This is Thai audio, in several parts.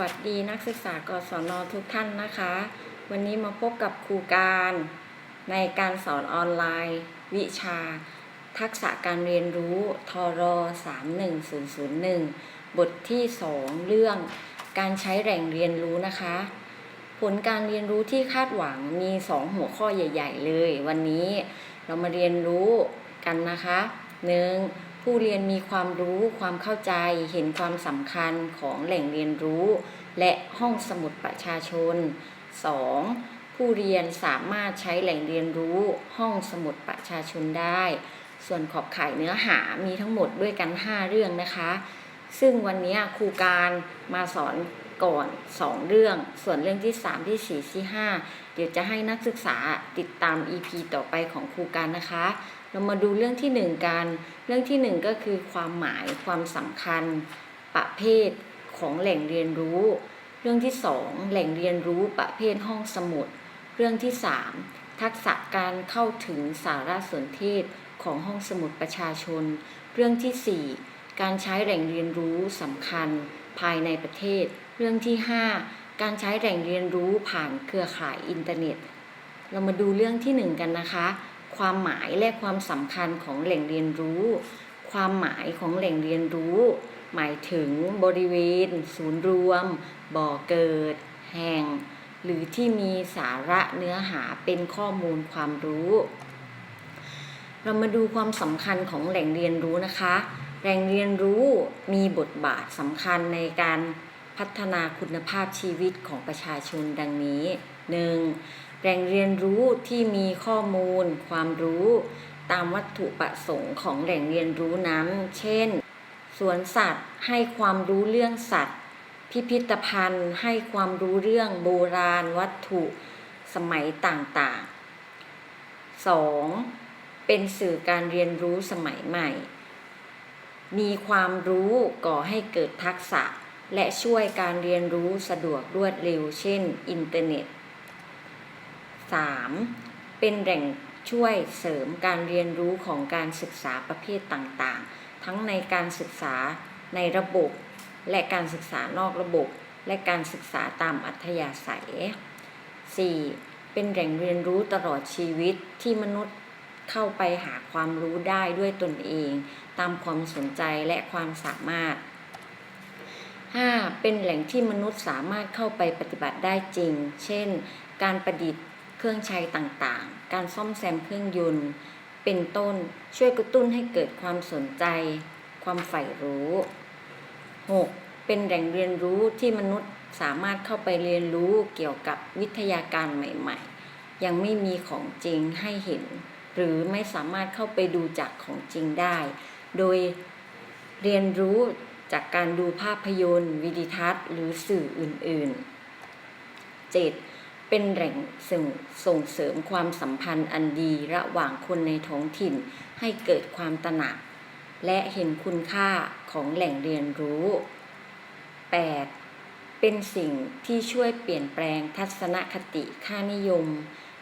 วัสดีนักศึกษากศนทุกท่านนะคะ วันนี้มาพบกับครูการในการสอนออนไลน์ วิชา ทักษะการเรียนรู้ทร31001 บทที่ 2 เรื่องการใช้แหล่งเรียนรู้นะคะ ผลการเรียนรู้ที่คาดหวังมี 2 หัวข้อใหญ่ ๆ เลย วันนี้เรามาเรียนรู้กันนะคะ 1. ผู้เรียนมีความรู้ความเข้าใจเห็นความสำคัญของแหล่งเรียนรู้ และห้องสมุดประชาชน 2. ผู้เรียนสามารถใช้แหล่งเรียนรู้ห้องสมุดประชาชนได้ ส่วนขอบข่ายเนื้อหามีทั้งหมดด้วยกัน 5 เรื่องนะคะ ซึ่งวันนี้ครูการมาสอนก่อน 2 เรื่อง ส่วนเรื่องที่ 3 ที่ 4 ที่ 5 เดี๋ยวจะให้นักศึกษาติดตาม EP ต่อไปของครูการนะคะ เรามาดูเรื่องที่ 1 กัน เรื่องที่ 1 ก็คือความหมายความสำคัญ ประเภทของแหล่งเรียนรู้ เรื่องที่ 2 แหล่งเรียนรู้ประเภทห้องสมุด เรื่องที่ 3 ทักษะการเข้าถึงสารสนเทศของห้องสมุดประชาชน เรื่องที่ 4 การใช้แหล่งเรียนรู้สำคัญภายในประเทศ เรื่องที่ 5 การใช้แหล่งเรียนรู้ผ่านเครือข่ายอินเทอร์เน็ต เรามาดูเรื่องที่ 1 กันนะคะ ความหมายและความสำคัญของแหล่งเรียนรู้ ความหมายของแหล่งเรียนรู้ หมายถึงบริเวณ ศูนย์รวม บ่อเกิด แห่ง หรือที่มีสาระเนื้อหาเป็นข้อมูลความรู้ เรามาดูความสำคัญของแหล่งเรียนรู้นะคะ แหล่งเรียนรู้มีบทบาทสำคัญในการพัฒนาคุณภาพชีวิตของประชาชนดังนี้ 1. แหล่งเรียนรู้ที่มีข้อมูล ความรู้ ตามวัตถุประสงค์ของแหล่งเรียนรู้นั้น เช่น สวนสัตว์ให้ความรู้เรื่องสัตว์ พิพิธภัณฑ์ให้ความรู้เรื่องโบราณวัตถุสมัยต่างๆ 2. เป็นสื่อการเรียนรู้สมัยใหม่ มีความรู้ก่อให้เกิดทักษะ และช่วยการเรียนรู้สะดวกรวดเร็ว เช่น อินเทอร์เน็ต 3. เป็นแหล่งช่วยเสริมการเรียนรู้ของการศึกษาประเภทต่างๆ ทั้งในการศึกษาในระบบ และการศึกษานอกระบบ และการศึกษาตามอัธยาศัย 4. เป็นแหล่งเรียนรู้ตลอดชีวิตที่มนุษย์เข้าไปหาความรู้ได้ด้วยตนเอง ตามความสนใจและความสามารถ 5. เป็นแหล่งที่มนุษย์สามารถเข้าไปปฏิบัติได้จริง เช่น การประดิษฐ์ เครื่องใช้ต่างๆ การซ่อมแซมเครื่องยนต์ เป็นต้นช่วยกระตุ้นให้เกิดความสนใจ ความใฝ่รู้ 6. เป็นแหล่งเรียนรู้ที่มนุษย์สามารถเข้าไปเรียนรู้เกี่ยวกับวิทยาการใหม่ๆ ยังไม่มีของจริงให้เห็น หรือไม่สามารถเข้าไปดูจากของจริงได้ โดยเรียนรู้จากการดูภาพยนตร์ วิดิทัศน์ หรือสื่ออื่นๆ 7. เป็นแหล่งส่งเสริมความสัมพันธ์อันดีระหว่างคนในท้องถิ่น ให้เกิดความตระหนัก และเห็นคุณค่าของแหล่งเรียนรู้ 8. เป็นสิ่งที่ช่วยเปลี่ยนแปลงทัศนคติค่านิยม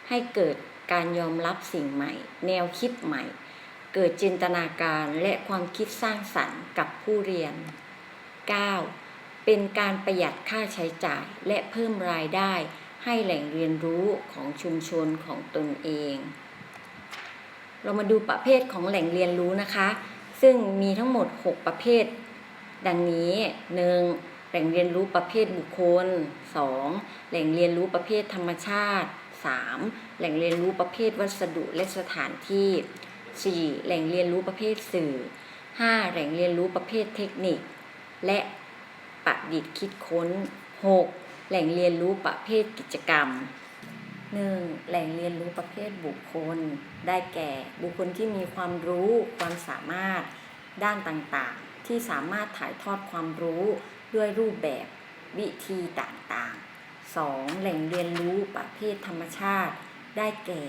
ให้เกิดการยอมรับสิ่งใหม่ แนวคิดใหม่ เกิดจินตนาการและความคิดสร้างสรรค์กับผู้เรียน 9. เป็นการประหยัดค่าใช้จ่ายและเพิ่มรายได้ ให้แหล่งเรียนรู้ของชุมชนของตนเอง เรามาดูประเภทของแหล่งเรียนรู้นะคะ ซึ่งมีทั้งหมด 6 ประเภท ดังนี้ 1. แหล่งเรียนรู้ประเภทบุคคล 2. แหล่งเรียนรู้ประเภทธรรมชาติ 3. แหล่งเรียนรู้ประเภทวัสดุและสถานที่ 4. แหล่งเรียนรู้ประเภทสื่อ 5. แหล่งเรียนรู้ประเภทเทคนิค และประดิษฐ์คิดค้น 6. แหล่งเรียนรู้ประเภทกิจกรรม 1. แหล่งเรียนรู้ประเภทบุคคล ได้แก่บุคคลที่มีความรู้ ความสามารถด้านต่างๆ ที่สามารถถ่ายทอดความรู้ด้วยรูปแบบวิธีต่างๆ 2. แหล่งเรียนรู้ประเภทธรรมชาติ ได้แก่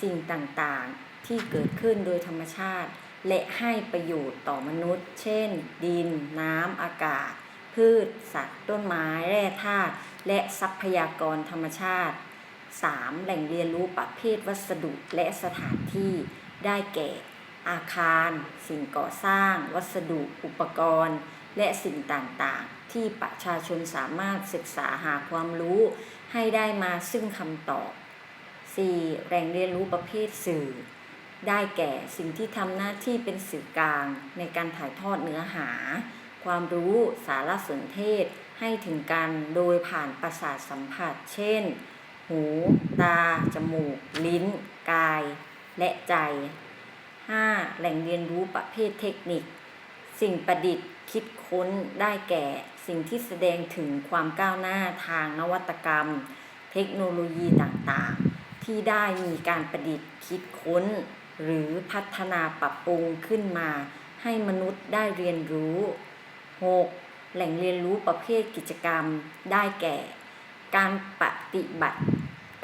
สิ่งต่างๆ ที่เกิดขึ้นโดยธรรมชาติ และให้ประโยชน์ต่อมนุษย์ เช่น ดิน น้ำ อากาศ พืช สัตว์ ต้นไม้ แร่ธาตุ และทรัพยากรธรรมชาติ 3. แหล่งเรียนรู้ประเภทวัสดุและสถานที่ ได้แก่ อาคาร สิ่งก่อสร้าง วัสดุ อุปกรณ์ และสิ่งต่างๆ ที่ประชาชนสามารถศึกษาหาความรู้ให้ได้มาซึ่งคำตอบ 4. แหล่งเรียนรู้ประเภทสื่อ ได้แก่สิ่งที่ทำหน้าที่เป็นสื่อกลางในการถ่ายทอดเนื้อหา ความรู้สารสนเทศให้ถึงกันโดยผ่านประสาทสัมผัส เช่น หู ตา จมูก ลิ้น กาย และใจ 5. แหล่งเรียนรู้ประเภทเทคนิค สิ่งประดิษฐ์คิดค้นได้แก่ สิ่งที่แสดงถึงความก้าวหน้าทางนวัตกรรม เทคโนโลยีต่างๆ ที่ได้มีการประดิษฐ์คิดค้น หรือพัฒนาปรับปรุงขึ้นมาให้มนุษย์ได้เรียนรู้ 6. แหล่งเรียนรู้ประเภทกิจกรรมได้แก่ การปฏิบัติ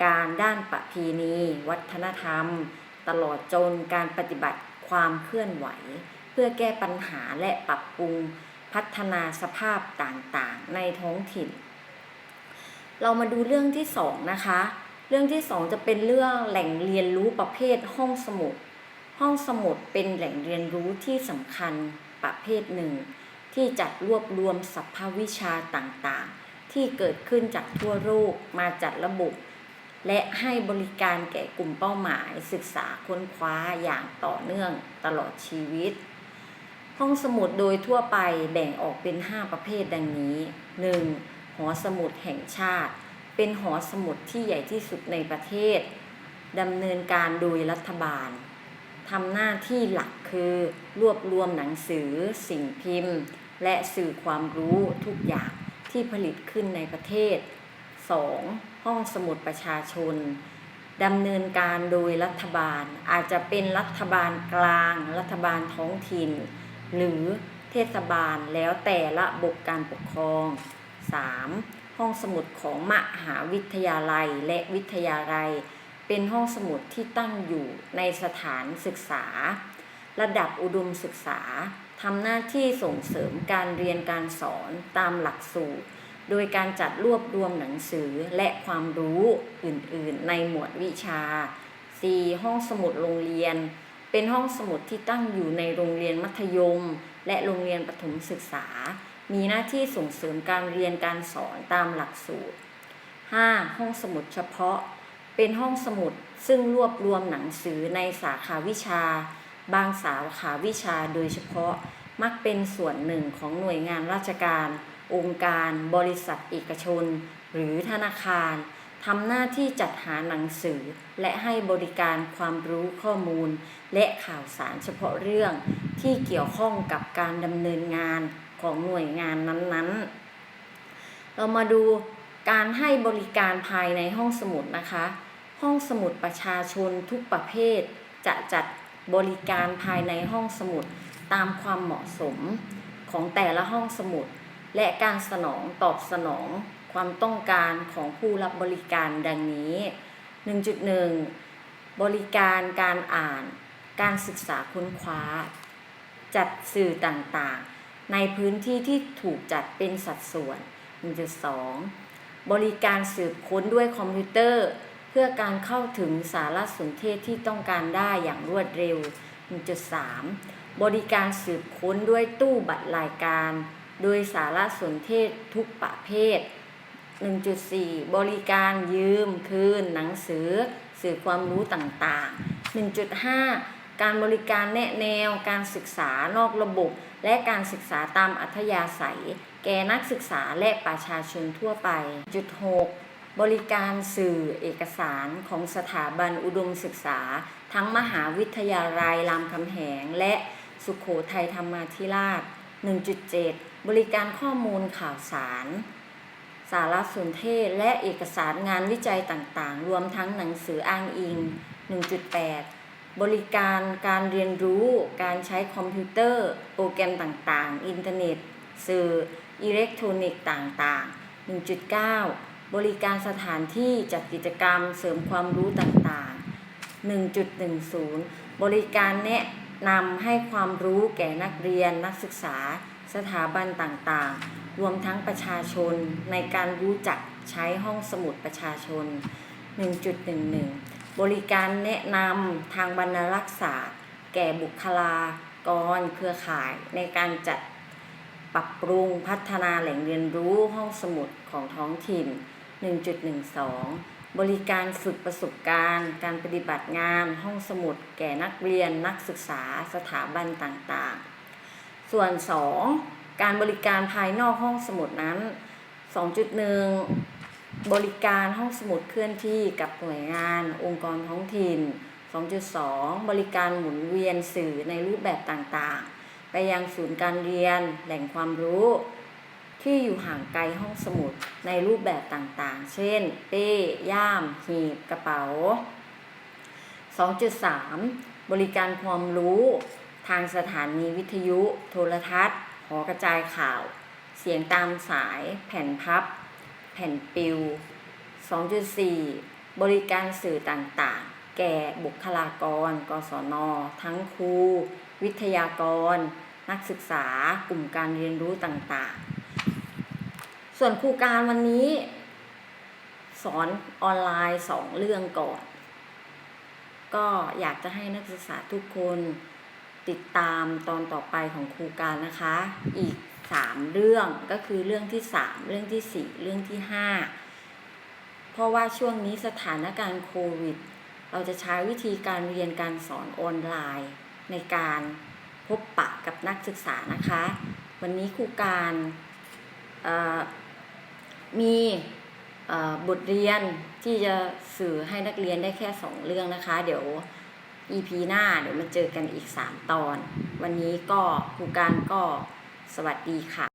การด้านประเพณี วัฒนธรรม ตลอดจนการปฏิบัติความเคลื่อนไหว เพื่อแก้ปัญหาและปรับปรุงพัฒนาสภาพต่างๆ ในท้องถิ่น เรามาดูเรื่องที่สองนะคะ เรื่องที่สองจะเป็นเรื่องแหล่งเรียนรู้ประเภทห้องสมุด ห้องสมุดเป็นแหล่งเรียนรู้ที่สำคัญประเภทหนึ่ง ที่จัดรวบรวมสรรพวิชาต่างๆ ที่เกิดขึ้นจากทั่วโลกมาจัดระบบ และให้บริการแก่กลุ่มเป้าหมายศึกษาค้นคว้าอย่างต่อเนื่องตลอดชีวิต ห้องสมุดโดยทั่วไปแบ่งออกเป็น 5 ประเภทดังนี้ 1. หอสมุดแห่งชาติ เป็นหอสมุดที่ใหญ่ที่สุดในประเทศดำเนินการโดยรัฐบาลทำหน้าที่หลักคือ รวบรวมหนังสือ สิ่งพิมพ์ และสื่อความรู้ทุกอย่างที่ผลิตขึ้นในประเทศ 2. ห้องสมุดประชาชนดำเนินการโดยรัฐบาลอาจจะเป็นรัฐบาลกลาง รัฐบาลท้องถิ่น หรือเทศบาลแล้วแต่ระบบการปกครอง 3. ห้องสมุดของมหาวิทยาลัยและวิทยาลัย เป็นห้องสมุดที่ตั้งอยู่ในสถานศึกษา ระดับอุดมศึกษา ทำหน้าที่ส่งเสริมการเรียนการสอนตามหลักสูตร โดยการจัดรวบรวมหนังสือและความรู้อื่นๆ ในหมวดวิชา 4. ห้องสมุดโรงเรียน เป็นห้องสมุดที่ตั้งอยู่ในโรงเรียนมัธยม และโรงเรียนประถมศึกษา มีหน้าที่ส่งเสริมการเรียนการสอนตามหลักสูตร 5. ห้องสมุดเฉพาะ เป็นห้องสมุดซึ่งรวบรวมหนังสือในสาขาวิชา บางสาขาวิชาโดยเฉพาะมักเป็นส่วนหนึ่งของหน่วยงานราชการ องค์การ บริษัทเอกชน หรือธนาคารทำหน้าที่จัดหาหนังสือ และให้บริการความรู้ข้อมูล และข่าวสารเฉพาะเรื่องที่เกี่ยวข้องกับการดำเนินงานของหน่วยงานนั้นๆ เรามาดูการให้บริการภายในห้องสมุดนะคะ ห้องสมุดประชาชนทุกประเภทจะจัด บริการภายในห้องสมุดตามความเหมาะสมของแต่ละห้องสมุด และการสนองตอบสนองความต้องการของผู้รับบริการดังนี้ 1.1 บริการการอ่าน การศึกษาค้นคว้า จัดสื่อต่างๆ ในพื้นที่ที่ถูกจัดเป็นสัดส่วน 1.2 บริการสืบค้นด้วยคอมพิวเตอร์ พื่อการเข้าถึงสารสนเทศที่ต้องการได้อย่างรวดเร็ว 1.3 บริการสืบค้นด้วยตู้บัตรรายการ โดยสารสนเทศทุกประเภท 1.4 บริการยืมคืน หนังสือ สื่อความรู้ต่างๆ 1.5 การบริการแนะแนวการศึกษานอกระบบ และการศึกษาตามอัธยาศัย แก่นักศึกษาและประชาชนทั่วไป 6. บริการสื่อเอกสารของสถาบันอุดมศึกษา ทั้งมหาวิทยาลัยรามคำแหง และสุขโขทัยธรรมาธิราช 1.7 บริการข้อมูลข่าวสาร สารสนเทศและเอกสารงานวิจัยต่างๆ รวมทั้งหนังสืออ้างอิง 1.8 บริการการเรียนรู้การใช้คอมพิวเตอร์ โปรแกรมต่างๆ อินเทอร์เน็ต สื่ออิเล็กทรอนิกส์ต่างๆ 1.9 บริการสถานที่จัดกิจกรรมเสริมความรู้ต่างๆ 1.10 บริการแนะนำให้ความรู้แก่นักเรียนนักศึกษา สถาบันต่างๆ รวมทั้งประชาชนในการรู้จักใช้ห้องสมุดประชาชน 1.11 บริการแนะนำทางบรรณารักษาแก่บุคลากรเครือข่ายในการจัดปรับปรุงพัฒนาแหล่งเรียนรู้ห้องสมุดของท้องถิ่น 1.12 บริการฝึกประสบการณ์ การปฏิบัติงาน ห้องสมุด แก่นักเรียน นักศึกษา สถาบันต่างๆ ส่วน 2 การบริการภายนอกห้องสมุดนั้น 2.1 บริการห้องสมุดเคลื่อนที่กับหน่วยงาน องค์กรท้องถิ่น 2.2 บริการหมุนเวียนสื่อในรูปแบบต่างๆ ไปยังศูนย์การเรียน แหล่งความรู้ ที่อยู่ห่างไกลห้องสมุดในรูปแบบต่างๆ เช่น เป้ ย่าม หีบ กระเป๋า 2.3 บริการความรู้ ทางสถานีวิทยุ โทรทัศน์ หอกระจายข่าว เสียงตามสาย แผ่นพับ แผ่นปิว 2.4 บริการสื่อต่างๆ แก่บุคลากร กศน ทั้งครู วิทยากร นักศึกษากลุ่มการเรียนรู้ต่างๆ ส่วนครูการวันนี้ สอนออนไลน์สองเรื่องก่อน ก็อยากจะให้นักศึกษาทุกคนติดตามตอนต่อไปของครูการนะคะ อีกสามเรื่องก็คือเรื่องที่สามเรื่องที่สี่เรื่องที่ห้าเพราะว่าช่วงนี้สถานการณ์โควิด เราจะใช้วิธีการเรียนการสอนออนไลน์ ในการพบปะกับนักศึกษานะคะ วันนี้ครูการเอ่อ มีบทเรียนที่จะสื่อให้นักเรียนได้แค่สองเรื่องนะคะ เดี๋ยว EP หน้าเดี๋ยวมาเจอกันอีก 3 ตอน วันนี้ก็ครูการก็สวัสดีค่ะ